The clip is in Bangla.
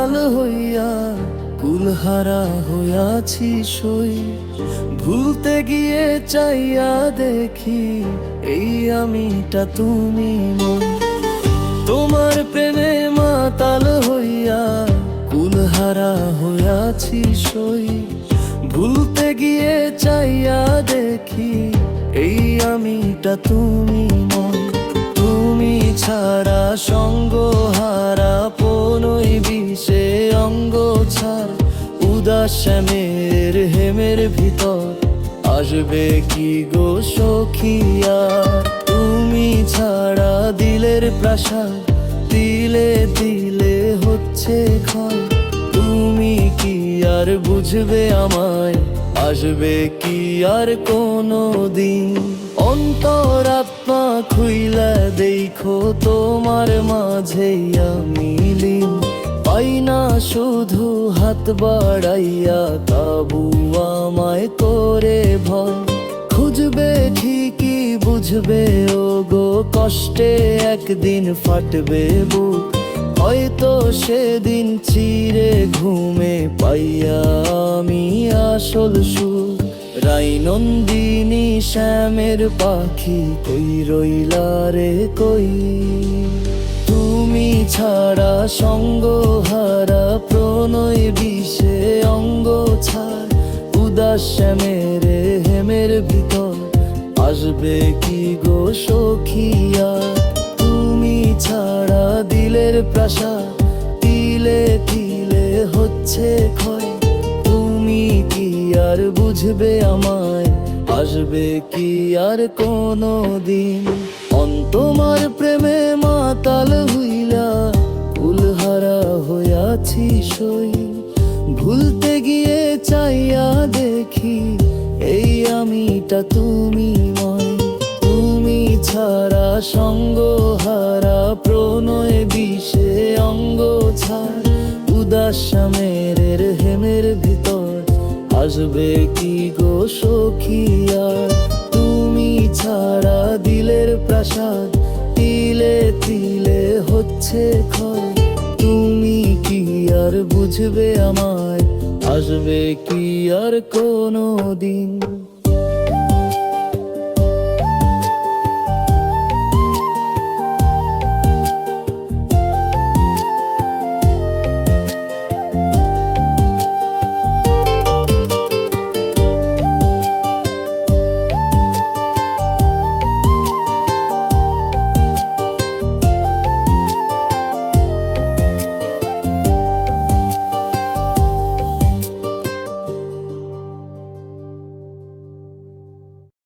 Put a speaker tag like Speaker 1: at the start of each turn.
Speaker 1: মাতাল হইয়া, কুলহারা হইয়াছি সই। ভুলতে গিয়ে চাইয়া দেখি, এই আমিটা তুমি মন তোমার প্রেমে মাতাল হইয়া, কুলহারা হইয়াছি সই। ভুলতে গিয়ে চাইয়া দেখি, এই আমিটা তুমি মন ছাড়া সঙ্গ হারা পনই বিষে অঙ্গ ছাড়। উদাস শ্যামের হেমের ভিতর আসবে কি গো সখিয়া? তুমি ছাড়া দিলের প্রাসাদ দিলে দিলে হচ্ছে ক্ষয়। তুমি কি আর বুঝবে আমায়? আসবে কি আর কোনো দিন অন্তরাত্মা খুইলা দেখো, তোমার মাঝে আমি পাই না শুধু হাত বাড়াইয়া, তাবু আমায় করে ভয়। খুঁজবে ঠিকই, বুঝবে ও গো কষ্টে একদিন ফাটবে বুক। হয়তো সেদিন চিরে ঘুমে পাইয়া আমি আসল সুখ। রাই নন্দিনী শ্যামের পাখি কই রইলা রে কই? তুমি ছাড়া সঙ্গ হারা প্রণয় বিষে অঙ্গ ছাড়। উদাস শ্যামের হেমের ভিতর আসবে কি গো সখিয়া? তুমি ছাড়া দিলের প্রাসাদ তিলে তিলে হচ্ছে ক্ষয়। আর বুঝবে আমায়? আসবে কি আর কোনো দিন অন্তমার প্রেমে মাতাল হইলা, ফুলহারা হইয়াছি সই। ভুলতে গিয়ে চাইয়া দেখি, এই আমিটা তুমি ময় তুমি ছাড়া সঙ্গ হারা প্রণয় বিষে অঙ্গ ছাড়। উদাস শ্যামের হেমের ভিতর আসবে কি গো সখিয়া? তুমি ছাড়া দিলের প্রাসাদ, তিলে তিলে হচ্ছে ক্ষয়। তুমি কি আর বুঝবে আমায়? আসবে কি আর কোনো দিন